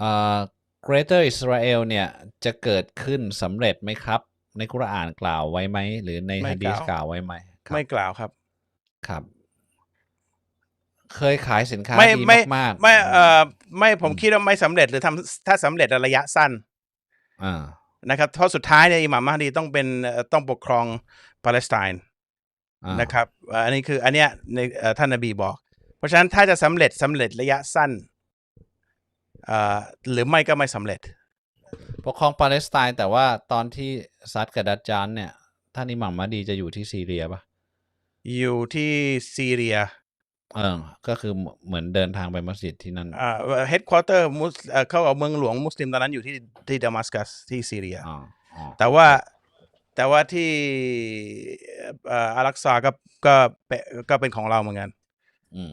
เอ่อ Greater Israel เนี่ยจะเกิดขึ้นสำเร็จไหมครับ ในกุรอานกล่าวไว้ไหม หรือในไม่ฮะดีษกล่าวกล่าวไว้ไหมครับไม่กล่าวครับครับ เคยขายสินค้าไม่ดีไม่มากๆไม่เอ่อไม่ผมอืมคิดว่าไม่สำเร็จหรือทำถ้าสำเร็จระยะสั้นอ่านะครับเพราะสุดท้ายเนี่ยอิหม่ามมหดีต้องเป็นเอ่อต้องปกครองปาเลสไตน์อ่านะครับเอ่ออันนี้คืออันเนี้ยในเอ่อท่านนบีบอก เพราะฉะนั้นถ้าจะสำเร็จสำเร็จระยะสั้นเอ่อ หรือไม่ก็ไม่สำเร็จ ปกครองปาเลสไตน์แต่ว่าตอนที่ซัดกับดัจจานเนี่ยท่านอิหมัมมาดีจะอยู่ที่ซีเรียปะอยู่ที่ซีเรียเออก็คือเหมือนเหมือนเดินทางไปมัสยิดที่นั่นอ่าเฮดควอเตอร์มุสเอ่อเข้ากับเมืองหลวงมุสลิมตอนนั้นอยู่ที่ที่ดามัสกัสที่ซีเรียอ๋ออ๋อแต่ว่าแต่ว่าที่เอ่ออารักซาก็ก็เป็นก็เป็นของเราเหมือนกัน อืม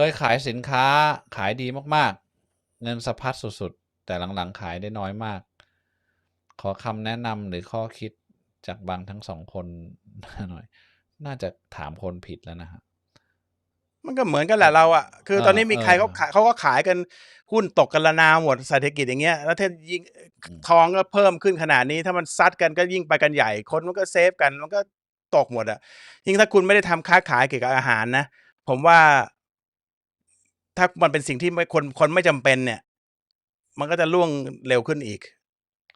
เคยขายสินค้าขายดีมากๆ เงินสะพัดสุดๆ แต่หลังๆ ขายได้น้อยมาก ขอคำแนะนำหรือข้อคิดจากบางทั้งสองคนหน่อย น่าจะถามคนผิดแล้วนะฮะมันก็เหมือนกันแหละเราอะคือเออตอนนี้มีใครเออเขาขายเขาก็ขายกันหุ้นตกกันละนาหมดเศรษฐกิจอย่างเงี้ยแล้วถ้ายิ่งอืมทองก็เพิ่มขึ้นขนาดนี้ถ้ามันซัดกันก็ยิ่งไปกันใหญ่คนมันก็เซฟกันมันก็ตกหมดอะยิ่งถ้าคุณไม่ได้ทำค้าขายเกี่ยวกับอาหารนะผมว่า ถ้ามันเป็นสิ่งที่ไม่คนคนไม่จำเป็นเนี่ย มันก็จะล่วงเร็วขึ้นอีก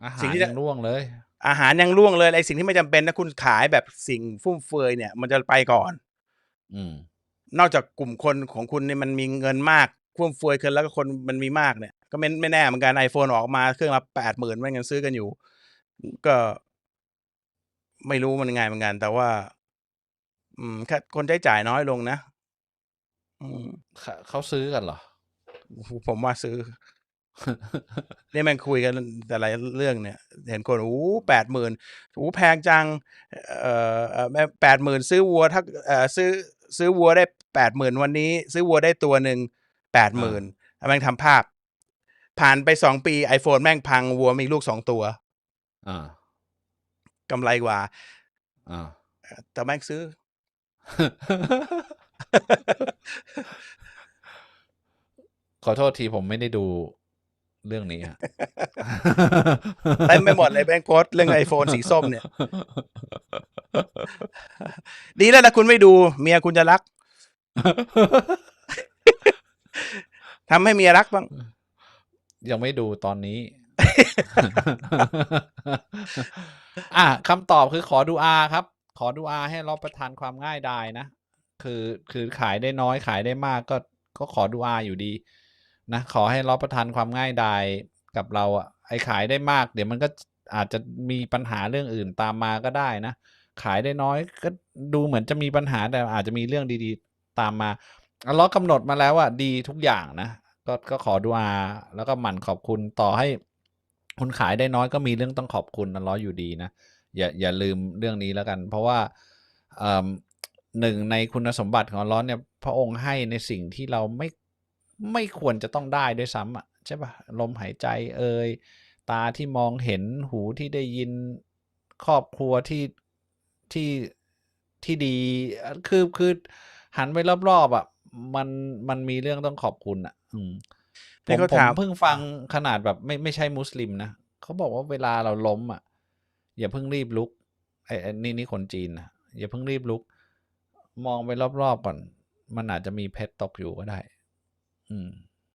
อาหาสิ่งรที่ยังร่วงเลย อาหารยังล่วงเลยไอ้สิ่งที่ไม่จำเป็นนะคุณขายแบบสิ่งฟุ่มเฟือยเนี่ย มันจะไปก่อน อืม นอกจากกลุ่มคนของคุณเนี่ยมันมีเงินมากฟุ่มเฟือยขึ้นแล้วก็คนมันมีมากเนี่ย ก็ไม่ไม่แน่เหมือนกันไอโฟนออกมาเครื่องละแปดหมื่นไม่งั้นซื้อกันอยู่ ก็ไม่รู้มันยังไงเหมือนกัน แต่ว่า อืมแค่คนใช้จ่ายน้อยลงนะ อืมเขาเขาซื้อกันเหรอ ผมว่าซื้อ นี่แมันคุยกันแต่ละเรื่องเนี่ย เห็นคนโอ้แปดหมื่นโอ้แพงจัง เอ่อแปดหมื่นซื้อวัวถ้าเอ่อซื้อซื้อวัวได้แปดหมื่นวันนี้ ซื้อวัวได้ตัวหนึ่งแปดหมื่นแม่งทำภาพ ผ่านไปสองปี iPhone แม่งพังวัวมีลูกสองตัวอ่ากำไรกว่าอ่าแต่แม่งซื้อ ขอโทษทีผมไม่ได้ดูเรื่องนี้ฮะเต็มไปหมดเลยแม่งโพสต์เรื่อง iPhone สีส้มเนี่ย ดีแล้วนะคุณไม่ดู เมียคุณจะรักทำให้เมียรักบ้าง ยังไม่ดูตอนนี้ อะคำตอบคือขอดูอาครับ ขอดูอาให้เราประทานความง่ายดายนะ คือคือขายได้น้อยขายได้มากก็ก็ขอดูอาอยู่ดี นะ ขอให้เราประทานความง่ายดายกับเราอะไอขายได้มาก เดี๋ยวมันก็อาจจะมีปัญหาเรื่องอื่นตามมาก็ได้นะ ขายได้น้อยก็ดูเหมือนจะมีปัญหาแต่อาจจะมีเรื่องดีๆตามมาอัลเลาะห์กำหนดมาแล้วว่าดีทุกอย่างนะ ก็ก็ขอดุอาแล้วก็หมั่นขอบคุณต่อให้คุณขายได้น้อยก็มีเรื่องต้องขอบคุณอัลเลาะห์อยู่ดีนะอย่าอย่าลืมเรื่องนี้แล้วกัน เพราะว่าเอิ่ม หนึ่งในคุณสมบัติของอัลเลาะห์เนี่ย พระองค์ให้ในสิ่งที่เราไม่ไม่ควรจะต้องได้ด้วยซ้ำอะใช่ปะลมหายใจเอ่ยตาที่มองเห็นหูที่ได้ยินครอบครัวที่ที่ที่ดีอะคือคือหันไปรอบๆอะมันมันมีเรื่องต้องขอบคุณอะ อืมผนี่มเขาผมถามเพิ่งฟังขนาดแบบไม่ไม่ใช่มุสลิมนะเขาบอกว่าเวลาเราล้มอะอย่าเพิ่งรีบลุกไอ้ไอ้นี่นี่คนจีนนะอย่าเพิ่งรีบลุก มองไปรอบๆก่อน มันอาจจะมีเพชรตกอยู่ก็ได้ อืม